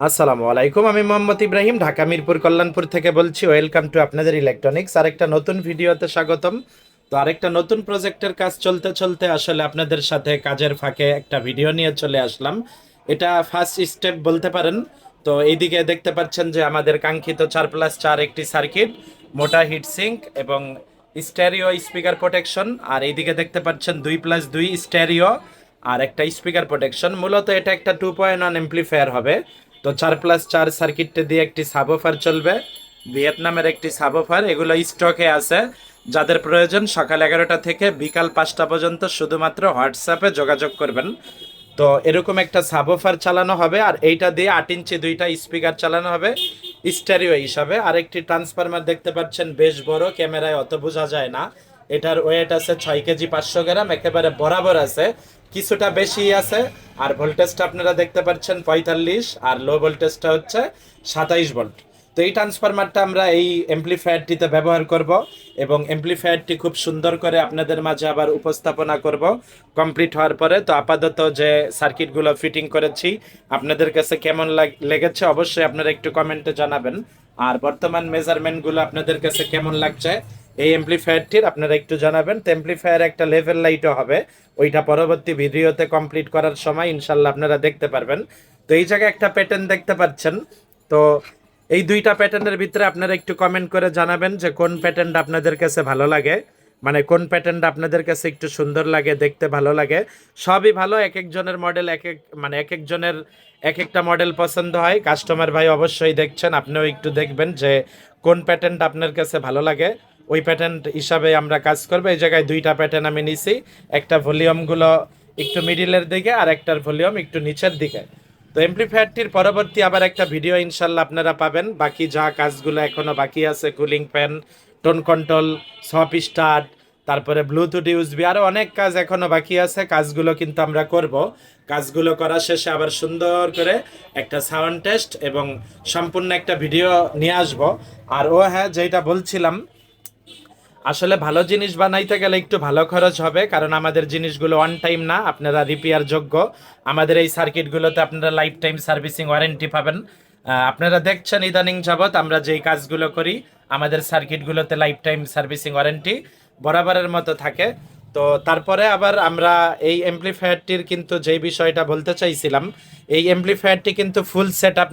আসসালামু আলাইকুম, আমি মোহাম্মদ ইব্রাহিম, ঢাকা মিরপুর কল্যাণপুর থেকে বলছি, ওয়েলকাম টু আপনাদের ইলেকট্রনিক্স। আরেকটা নতুন ভিডিওতে স্বাগতম। তো আরেকটা নতুন প্রজেক্টের কাজ চলতে চলতে আসলে আপনাদের সাথে কাজের ফাঁকে একটা ভিডিও নিয়ে চলে আসলাম। এটা ফার্স্ট স্টেপ বলতে পারেন। তো এইদিকে দেখতে পাচ্ছেন যে আমাদের কাঙ্ক্ষিত চার প্লাস চার একটি সার্কিট মোটা হিট সিঙ্ক এবং স্টেরিও স্পিকার প্রোটেকশন আর এইদিকে দেখতে পাচ্ছেন দুই প্লাস দুই স্টেরিও আর একটা স্পিকার প্রোটেকশন মূলত এটা একটা টু পয়েন্ট ওয়ান এমপ্লিফায়ার হবে। তো চার প্লাস চার সার্কিটটা দিয়ে একটি সাবোফার চলবে। ভিয়েতনামের একটি সাবোফার এগুলো স্টকে আছে। যাদের প্রয়োজন সকাল এগারোটা থেকে বিকাল পাঁচটা পর্যন্ত শুধুমাত্র হোয়াটসঅ্যাপে যোগাযোগ করবেন। তো এরকম একটা সাবোফার চালানো হবে আর এইটা দিয়ে আট ইঞ্চি দুইটা স্পিকার চালানো হবে স্টেরিও হিসাবে। আর একটি ট্রান্সফরমার দেখতে পাচ্ছেন, বেশ বড়, ক্যামেরায় অত বোঝা যায় না। এটার ওয়েট আছে ছয় কেজি পাঁচশো গ্রাম, একেবারে বরাবর আছে। কিছুটা বেশি আছে, আর ভোল্টেজটা আপনারা দেখতে পাচ্ছেন পঁয়তাল্লিশ, আর লো ভোল্টেজটা হচ্ছে সাতাইশ ভোল্ট তো এই ট্রান্সফরমারটা আমরা এই এমপ্লিফায়ারটিতে ব্যবহার করব এবং এমপ্লিফায়ারটি খুব সুন্দর করে আপনাদের মাঝে আবার উপস্থাপনা করব। কমপ্লিট হওয়ার পরে তো আপাতত যে সার্কিটগুলো ফিটিং করেছি, আপনাদের কাছে কেমন লাগ- লেগেছে অবশ্যই আপনারা একটু কমেন্টে জানাবেন। আর বর্তমান মেজারমেন্টগুলো আপনাদের কাছে কেমন লাগছে এই এমপ্লিফায়ারটির আপনারা একটু জানাবেন তো এমপ্লিফায়ার একটা লেভেল লাইটও হবে। ওইটা পরবর্তী ভিডিওতে কমপ্লিট করার সময় ইনশাল্লাহ আপনারা দেখতে পারবেন। তো এই জায়গায় একটা প্যাটার্ন দেখতে পাচ্ছেন। তো এই দুইটা প্যাটার্নের ভিতরে আপনারা একটু কমেন্ট করে জানাবেন যে কোন প্যাটার্নটা আপনাদের কাছে ভালো লাগে। মানে কোন প্যাটার্নটা আপনাদের কাছে একটু সুন্দর লাগে, দেখতে ভালো লাগে। সবই ভালো, এক একজনের মডেল এক এক মানে এক একজনের এক একটা মডেল পছন্দ হয়। কাস্টমার ভাই অবশ্যই দেখছেন, আপনিও একটু দেখবেন যে কোন প্যাটার্নটা আপনার কাছে ভালো লাগে। ওই প্যাটার্ন হিসাবে আমরা কাজ করব। এই জায়গায় দুইটা প্যাটার্ন আমি নিছি। একটা ভলিউমগুলো একটু মিডিলের দিকে আর একটার ভলিউম একটু নিচের দিকে। তো এমপ্লিফায়ারটির পরবর্তী আবার একটা ভিডিও ইনশাল্লাহ আপনারা পাবেন। বাকি যা কাজগুলো এখনও বাকি আছে cooling fan tone control soft start তারপরে ব্লুটুথ ইউজবি আরও অনেক কাজ এখনও বাকি আছে। কাজগুলো কিন্তু আমরা করব। কাজগুলো করা শেষে আবার সুন্দর করে একটা সাউন্ড টেস্ট এবং সম্পূর্ণ একটা ভিডিও নিয়ে আসব। আর ও হ্যাঁ যেটা বলছিলাম আসলে ভালো জিনিস বানাইতে গেলে একটু ভালো খরচ হবে, কারণ আমাদের জিনিসগুলো অন টাইম না, আপনারা রিপেয়ার যোগ্য। আমাদের এই সার্কিটগুলোতে আপনারা লাইফ টাইম সার্ভিসিং ওয়ারেন্টি পাবেন আপনারা দেখছেন ইদানিং যাবৎ আমরা যেই কাজগুলো করি, আমাদের সার্কিটগুলোতে লাইফ টাইম সার্ভিসিং ওয়ারেন্টি বরাবরের মতো থাকে। তো তারপরে আবার আমরা এই এমপ্লিফায়ারটির কিন্তু যেই বিষয়টা বলতে চাইছিলাম, এই এমপ্লিফায়ারটি কিন্তু ফুল সেট আপ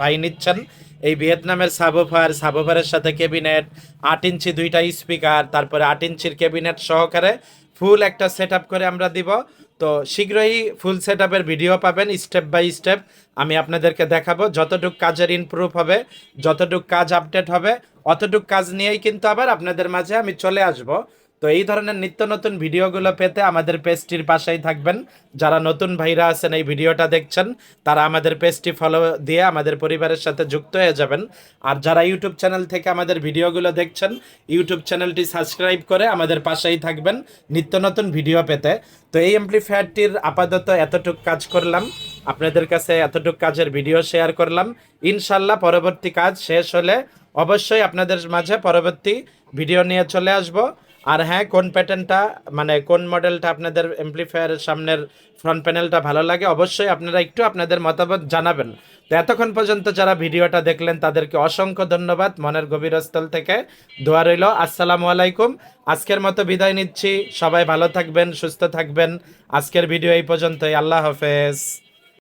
ভাই নিচ্ছেন। এই ভিয়েতনামের সাবোফার সাবোফারের সাথে ক্যাবিনেট, আট ইঞ্চি দুইটা স্পিকার, তারপরে আট ইঞ্চির ক্যাবিনেট সহকারে ফুল একটা সেট করে আমরা দিব। তো শীঘ্রই ফুল সেট ভিডিও পাবেন, স্টেপ বাই স্টেপ আমি আপনাদেরকে দেখাবো। যতটুক কাজের ইমপ্রুভ হবে, যতটুক কাজ আপডেট হবে, অতটুক কাজ নিয়েই কিন্তু আবার আপনাদের মাঝে আমি চলে আসব। তো এই ধরনের নিত্য নতুন ভিডিওগুলো পেতে আমাদের পেজটির পাশেই থাকবেন। যারা নতুন ভাইরা আছেন এই ভিডিওটা দেখছেন, তারা আমাদের পেজটি ফলো দিয়ে আমাদের পরিবারের সাথে যুক্ত হয়ে যাবেন। আর যারা ইউটিউব চ্যানেল থেকে আমাদের ভিডিওগুলো দেখছেন ইউটিউব চ্যানেলটি সাবস্ক্রাইব করে আমাদের পাশেই থাকবেন নিত্য নতুন ভিডিও পেতে। তো এই এমপ্লিফায়ারটির আপাতত এতটুক কাজ করলাম। আপনাদের কাছে এতটুক কাজের ভিডিও শেয়ার করলাম। ইনশাল্লাহ পরবর্তী কাজ শেষ হলে অবশ্যই আপনাদের মাঝে পরবর্তী ভিডিও নিয়ে চলে আসব। আর হ্যাঁ কোন প্যাটার্নটা মানে কোন মডেলটা আপনাদের এমপ্লিফায়ারের সামনের ফ্রন্ট প্যানেলটা ভালো লাগে, অবশ্যই আপনারা একটু আপনাদের মতামত জানাবেন। তো এতক্ষণ পর্যন্ত যারা ভিডিওটা দেখলেন, তাদেরকে অসংখ্য ধন্যবাদ। মনের গভীরস্থল থেকে দোয়া রইল। আসসালামু আলাইকুম। আজকের মতো বিদায় নিচ্ছি। সবাই ভালো থাকবেন, সুস্থ থাকবেন। আজকের ভিডিও এই পর্যন্তই। আল্লাহ হাফেজ।